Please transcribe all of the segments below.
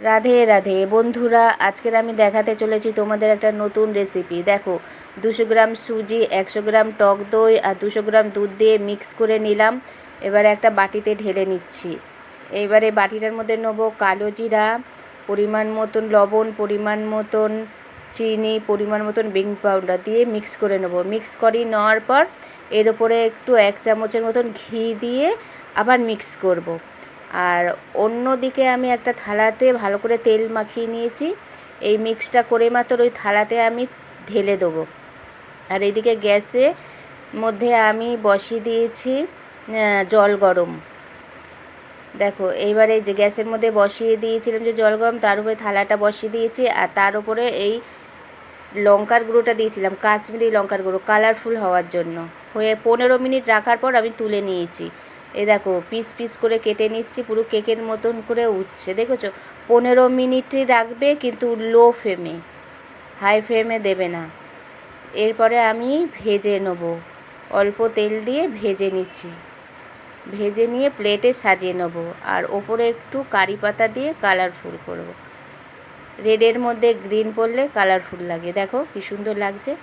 রাধে রাধে। বন্ধুরা, আজকের আমি দেখাতে চলেছি তোমাদের একটা নতুন রেসিপি দেখো, দুশো গ্রাম সুজি, একশো গ্রাম টক দই আর দুশো গ্রাম দুধ দিয়ে মিক্স করে নিলাম। এবারে একটা বাটিতে ঢেলে নিচ্ছি। এবারে বাটিটার মধ্যে নেব কালো জিরা, পরিমাণ মতন লবণ, পরিমাণ মতন চিনি, পরিমাণ মতন বেকিং পাউডার দিয়ে মিক্স করে নেব। মিক্স করি নেওয়ার পর এর ওপরে একটু এক চামচের মতন ঘি দিয়ে আবার মিক্স করব। আর অন্য দিকে আমি একটা থালাতে ভালো করে তেল মাখিয়ে নিয়েছি। এই মিক্সটা করে মাত্র ওই থালাতে আমি ঢেলে দেবো। আর এদিকে গ্যাসে মধ্যে আমি বসিয়ে দিয়েছি জল গরম। দেখো, এইবারে যে গ্যাসের মধ্যে বসিয়ে দিয়েছিলাম যে জল গরম, তার উপরে থালাটা বসিয়ে দিয়েছি আর তার উপরে এই লঙ্কার গুঁড়োটা দিয়েছিলাম, কাশ্মীরি লঙ্কার গুঁড়ো কালারফুল হওয়ার জন্য। হয়ে পনেরো মিনিট রাখার পর আমি তুলে নিয়েছি। এ দেখো, পিস পিস করে কেটে নিচ্ছি, পুরো কেকের মতন করে উঠছে। দেখেছ? পনেরো মিনিটই রাখবে, কিন্তু লো ফ্লেমে, হাই ফ্লেমে দেবে না। এরপরে আমি ভেজে নেব। অল্প তেল দিয়ে ভেজে নিচ্ছি। ভেজে নিয়ে প্লেটে সাজিয়ে নেব। আর ওপরে একটু কারি পাতা দিয়ে কালারফুল করব। রেডের মধ্যে গ্রিন পড়লে কালারফুল লাগে। দেখো কী সুন্দর লাগছে।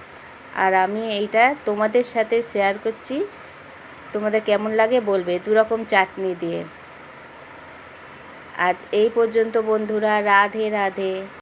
আর আমি এইটা তোমাদের সাথে শেয়ার করছি। তোমাদের কেমন লাগে বলবে দুরকম চাটনি দিয়ে। আজ এই পর্যন্ত বন্ধুরা রাধে রাধে।